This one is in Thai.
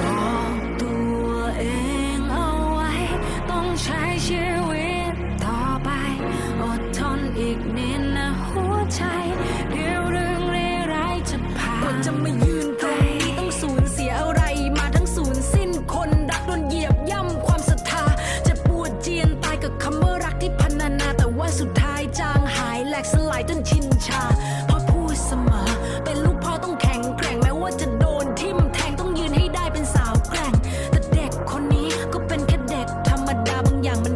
บอกตัวเองเอาไว้ ต้องใช้ชีวิตต่อไป อดทนอีกนิดนะหัวใจ เดี๋ยวเรื่องเร้ร้จะผ่านกว่จะมายืนตรต้องสูญเสียอะไรมาทั้งสูญสิ้นคนรักโดนเหยียบย่ำความศรัทธาจะปวดเจียนตายกับคำว่ารักที่พันนา แต่ว่าสุดท้ายจางหายแหลกสลายจนชินชา อย่างมัน